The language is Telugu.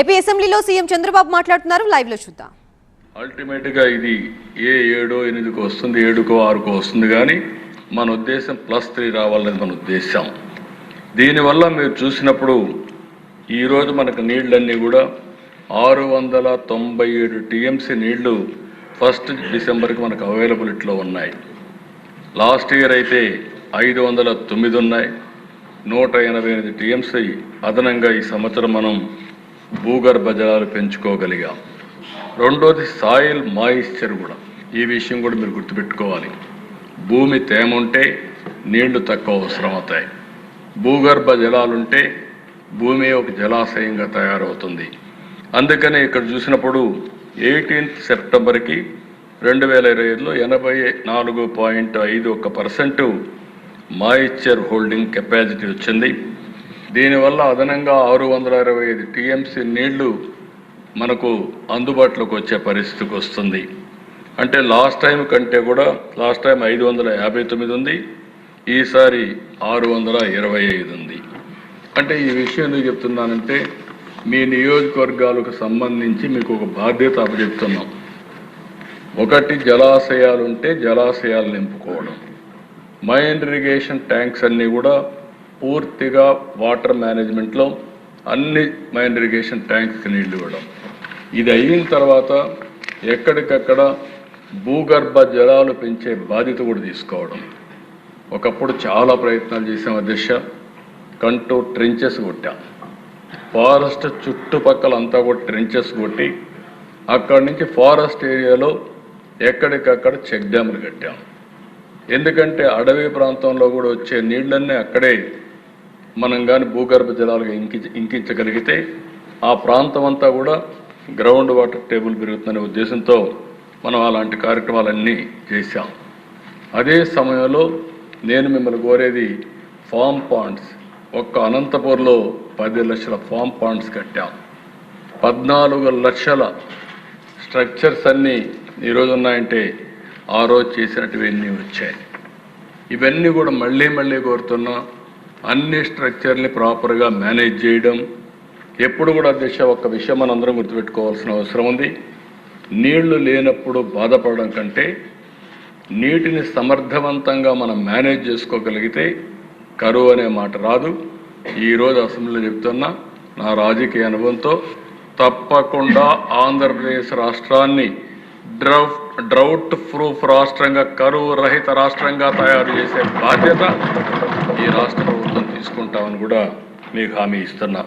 ఏపీ అసెంబ్లీలో సీఎం చంద్రబాబు మాట్లాడుతున్నారు. లైవ్లో చూద్దాం. అల్టిమేట్గా ఇది ఏ ఏడో ఎనిమిదికో వస్తుంది ఏడుకో ఆరుకో వస్తుంది కానీ మన ఉద్దేశం ప్లస్ త్రీ రావాలనేది మన ఉద్దేశం. దీనివల్ల మీరు చూసినప్పుడు ఈరోజు మనకు నీళ్ళన్నీ కూడా ఆరు వందల తొంభై ఏడు టీఎంసీ నీళ్ళు ఫస్ట్ డిసెంబర్కి మనకు అవైలబిలిటీలో ఉన్నాయి. లాస్ట్ ఇయర్ అయితే ఐదు వందల తొమ్మిది ఉన్నాయి. నూట ఎనభై ఎనిమిది టీఎంసీ అదనంగా ఈ సంవత్సరం మనం భూగర్భ జలాలు పెంచుకోగలిగాం. రెండోది సాయిల్ మాయిశ్చర్ కూడా. ఈ విషయం కూడా మీరు గుర్తుపెట్టుకోవాలి. భూమి తేమ ఉంటే నీళ్ళు తక్కువ అవసరం అవుతాయి భూగర్భ జలాలుంటే భూమి ఒక జలాశయంగా తయారవుతుంది. అందుకనే ఇక్కడ చూసినప్పుడు ఎయిటీన్త్ సెప్టెంబర్కి రెండు వేల ఇరవై ఐదులో ఎనభై నాలుగు పాయింట్ ఐదు ఒక పర్సెంట్ మాయిశ్చర్ హోల్డింగ్ కెపాసిటీ వచ్చింది. దీనివల్ల అదనంగా ఆరు వందల ఇరవై ఐదు టీఎంసీ నీళ్ళు మనకు అందుబాటులోకి వచ్చే పరిస్థితికి వస్తుంది. అంటే లాస్ట్ టైం కంటే కూడా లాస్ట్ టైం ఐదు వందల యాభై తొమ్మిది ఉంది ఈసారి ఆరు వందల ఇరవై ఐదు ఉంది. అంటే ఈ విషయం ఎందుకు చెప్తున్నానంటే మీ నియోజకవర్గాలకు సంబంధించి మీకు ఒక బాధ్యత అప్పచెప్తున్నాం. ఒకటి జలాశయాలు ఉంటే జలాశయాలు నింపుకోవడం. మైన్ ఇరిగేషన్ ట్యాంక్స్ అన్నీ కూడా పూర్తిగా వాటర్ మేనేజ్మెంట్లో అన్ని మైన్ ఇరిగేషన్ ట్యాంక్స్కి నీళ్ళు ఇవ్వడం. ఇది అయిన తర్వాత ఎక్కడికక్కడ భూగర్భ జలాలు పెంచే బాధ్యత కూడా తీసుకోవడం. ఒకప్పుడు చాలా ప్రయత్నాలు చేసాం అధ్యక్ష. కంటూ ట్రెంచెస్ కొట్టాం. ఫారెస్ట్ చుట్టుపక్కల అంతా కూడా ట్రెంచెస్ కొట్టి అక్కడి నుంచి ఫారెస్ట్ ఏరియాలో ఎక్కడికక్కడ చెక్ డ్యాములు కట్టాం. ఎందుకంటే అడవి ప్రాంతంలో కూడా వచ్చే నీళ్ళన్నీ అక్కడే మనం కానీ భూగర్భ జలాలుగా ఇంకి ఇంకించగలిగితే ఆ ప్రాంతం అంతా కూడా గ్రౌండ్ వాటర్ టేబుల్ పెరుగుతుందనే ఉద్దేశంతో మనం అలాంటి కార్యక్రమాలన్నీ చేశాం. అదే సమయంలో నేను మిమ్మల్ని కోరేది ఫామ్ పాండ్స్. ఒక్క అనంతపూర్లో పది లక్షల ఫామ్ పాండ్స్ కట్టాం. పద్నాలుగు లక్షల స్ట్రక్చర్స్ అన్నీ ఈరోజు ఉన్నాయంటే ఆ రోజు చేసినట్టువన్నీ వచ్చాయి. ఇవన్నీ కూడా మళ్ళీ మళ్ళీ కోరుతున్నా అన్ని స్ట్రక్చర్ని ప్రాపర్గా మేనేజ్ చేయడం. ఎప్పుడు కూడా దిశ ఒక విషయం మనందరం గుర్తుపెట్టుకోవాల్సిన అవసరం ఉంది. నీళ్ళు లేనప్పుడు బాధపడడం కంటే నీటిని సమర్థవంతంగా మనం మేనేజ్ చేసుకోగలిగితే కరువు అనే మాట రాదు. ఈరోజు అసెంబ్లీలో చెప్తున్నా నా రాజకీయ అనుభవంతో తప్పకుండా ఆంధ్రప్రదేశ్ రాష్ట్రాన్ని డ్రౌట్ డ్రౌట్ ప్రూఫ్ రాష్ట్రంగా కరువు రహిత రాష్ట్రంగా తయారు చేసే బాధ్యత ఈ రాష్ట్ర ప్రభుత్వం తీసుకుంటామని కూడా మీకు హామీ ఇస్తున్నా.